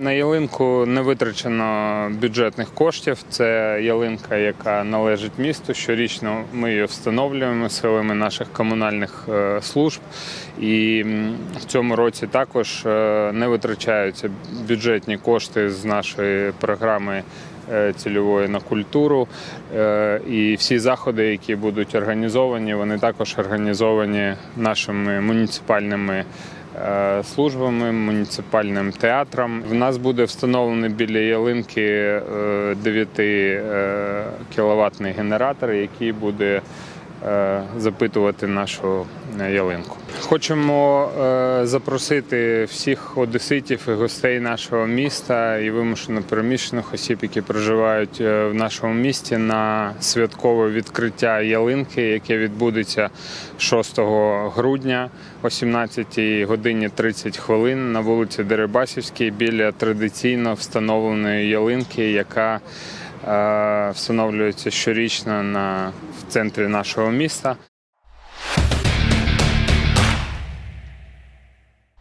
На ялинку не витрачено бюджетних коштів. Це ялинка, яка належить місту. Щорічно ми її встановлюємо силами наших комунальних е, служб. І в цьому році також е, не витрачаються бюджетні кошти з нашої програми е, цільової на культуру. І всі заходи, які будуть організовані, вони також організовані нашими муніципальними службами, муніципальним театром. В нас буде встановлений біля ялинки 9 кіловатний генератор, який буде е, запитувати нашу е, ялинку. Хочемо е, запросити всіх одеситів і гостей нашого міста і вимушено переміщених осіб, які проживають е, в нашому місті, на святкове відкриття ялинки, яке відбудеться 6 грудня о 17 годині 30 хвилин на вулиці Дерибасівській біля традиційно встановленої ялинки, яка е, встановлюється щорічно на в центрі нашого міста.